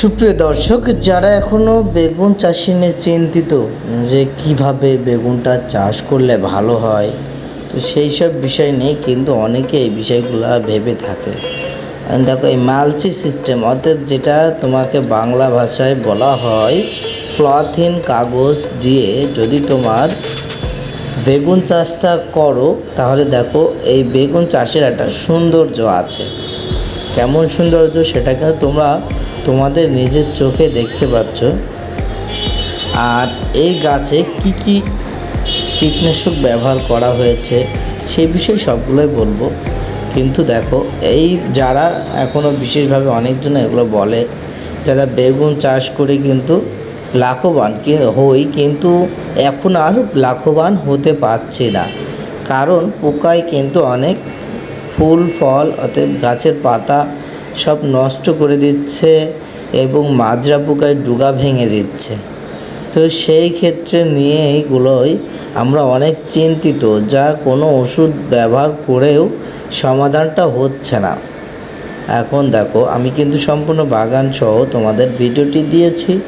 সুপ্রিয় দর্শক, যারা এখনও বেগুন চাষি নিয়ে চিন্তিত যে কীভাবে বেগুনটা চাষ করলে ভালো হয়, তো সেই সব বিষয় নিয়ে কিন্তু অনেকে এই বিষয়গুলো ভেবে থাকে। দেখো, এই মালচি সিস্টেম অর্থাৎ যেটা তোমাকে বাংলা ভাষায় বলা হয় ক্লথিন কাগজ দিয়ে যদি তোমার বেগুন চাষটা করো, তাহলে দেখো, এই বেগুন চাষের একটা সৌন্দর্য আছে। কেমন সৌন্দর্য? সেটাকে তোমরা তোমাদের নিজের চোখে দেখতে পাচ্ছ। আর এই গাছে কি কি কীটনাশক ব্যবহার করা হয়েছে সেই বিষয়ে সবগুলোই বলব। কিন্তু দেখো, এই যারা এখনও বিশেষভাবে অনেকজন এগুলো বলে, যারা বেগুন চাষ করে কিন্তু লাভবান হই কিন্তু এখন আর লাভবান হতে পারছি না। কারণ পোকায় কিন্তু অনেক ফুল, ফল, অতএব গাছের পাতা সব নষ্ট করে দিচ্ছে এবং মাজরা পোকায় ডুগা ভেঙে দিচ্ছে। তো সেই ক্ষেত্রে নিয়ে এইগুলোই আমরা অনেক চিন্তিত, যা কোনো ওষুধ ব্যবহার করেও সমাধানটা হচ্ছে না। এখন দেখো, আমি কিন্তু সম্পূর্ণ বাগান সহ তোমাদের ভিডিওটি দিয়েছি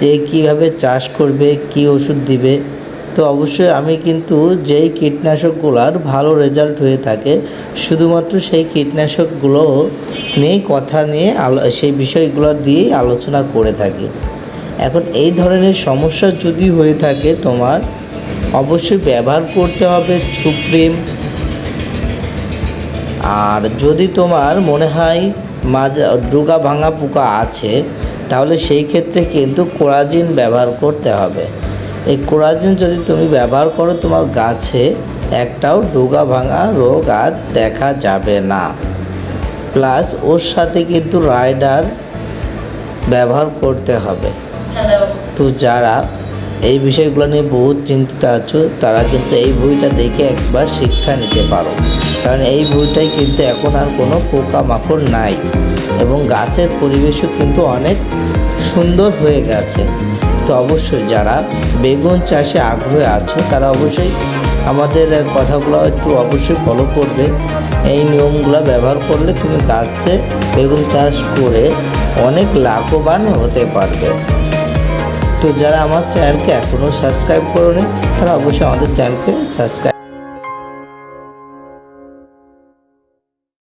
যে কীভাবে চাষ করবে, কি ওষুধ দিবে তো অবশ্যই আমি কিন্তু যেই কীটনাশকগুলোর ভালো রেজাল্ট হয়ে থাকে, শুধুমাত্র সেই কীটনাশকগুলো নিয়েই কথা নিয়ে আলো, সেই বিষয়গুলো দিয়েই আলোচনা করে থাকি। এখন এই ধরনের সমস্যা যদি হয়ে থাকে তোমার, অবশ্যই ব্যবহার করতে হবে সুপ্রিম। আর যদি তোমার মনে হয় মাঝ, ডুগা ভাঙা পোকা আছে, তাহলে সেই ক্ষেত্রে কিন্তু কোরাজিন ব্যবহার করতে হবে। এই কোরাজিন যদি তুমি ব্যবহার করো তোমার গাছে একটাও ডোগা ভাঙা রোগ আর দেখা যাবে না। প্লাস ওর সাথে কিন্তু রাইডার ব্যবহার করতে হবে। তো যারা এই বিষয়গুলো নিয়ে বহুত চিন্তিত আছো তারা কিন্তু এই বইটা দেখে একবার শিক্ষা নিতে পারো। কারণ এই বইটাই কিন্তু এখন আর কোনো পোকামাকড় নাই এবং গাছের পরিবেশও কিন্তু অনেক সুন্দর হয়ে গেছে। তো অবশ্যই যারা বেগুন চাষে আগ্রহে আছো, তারা অবশ্যই আমাদের কথাগুলো একটু অবশ্যই ফলো করবে। এই নিয়মগুলো ব্যবহার করলে তুমি গাছে বেগুন চাষ করে অনেক লাভবান হতে পারবে। তো যারা আমার চ্যানেলকে এখনও সাবস্ক্রাইব করোনি, তারা অবশ্যই আমাদের চ্যানেলকে সাবস্ক্রাইব